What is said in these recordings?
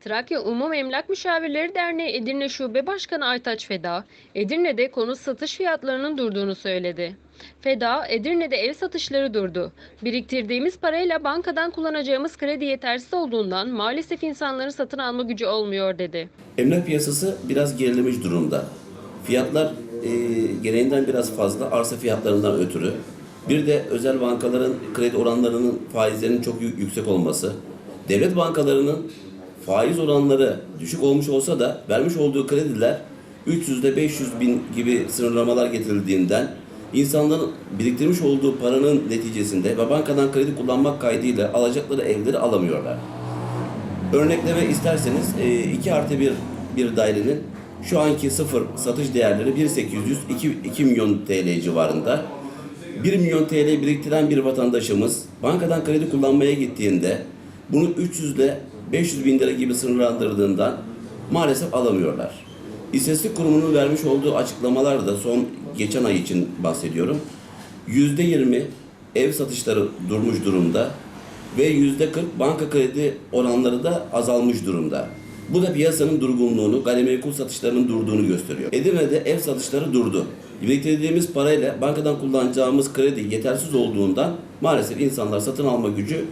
Trakya Umum Emlak Müşavirleri Derneği Edirne Şube Başkanı Aytaç Feda, Edirne'de konut satış fiyatlarının durduğunu söyledi. Feda, Edirne'de ev satışları durdu. Biriktirdiğimiz parayla bankadan kullanacağımız kredi yetersiz olduğundan maalesef insanların satın alma gücü olmuyor dedi. Emlak piyasası biraz gerilemiş durumda. Fiyatlar e, gereğinden biraz fazla arsa fiyatlarından ötürü. Bir de özel bankaların kredi oranlarının faizlerinin çok yü- yüksek olması. Devlet bankalarının faiz oranları düşük olmuş olsa da vermiş olduğu krediler 300 ile 500 bin gibi sınırlamalar getirildiğinden insanların biriktirmiş olduğu paranın neticesinde ve bankadan kredi kullanmak kaydıyla alacakları evleri alamıyorlar. Örnekleme isterseniz 2 artı 1 bir dairenin şu anki sıfır satış değerleri 1.800 2, 2 milyon TL civarında. 1 milyon TL biriktiren bir vatandaşımız bankadan kredi kullanmaya gittiğinde bunu 300 ile 500 bin lira gibi sınırlandırdığından maalesef alamıyorlar. İstatistik Kurumu'nun vermiş olduğu açıklamalarda son geçen ay için bahsediyorum. %20 ev satışları durmuş durumda ve yüzde 40 banka kredi oranları da azalmış durumda. Bu da piyasanın durgunluğunu, gayrimenkul satışlarının durduğunu gösteriyor. Edirne'de ev satışları durdu. Biriktirdiğimiz parayla bankadan kullanacağımız kredi yetersiz olduğundan maalesef insanlar satın alma gücü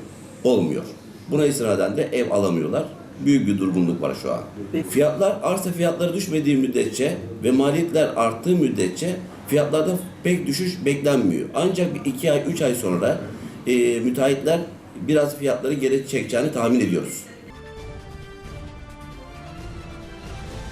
olmuyor. Buna istinaden de ev alamıyorlar. Büyük bir durgunluk var şu an. Fiyatlar arsa fiyatları düşmediği müddetçe ve maliyetler arttığı müddetçe fiyatlarda pek düşüş beklenmiyor. Ancak 2 ay 3 ay sonra e, müteahhitler biraz fiyatları geri çekeceğini tahmin ediyoruz.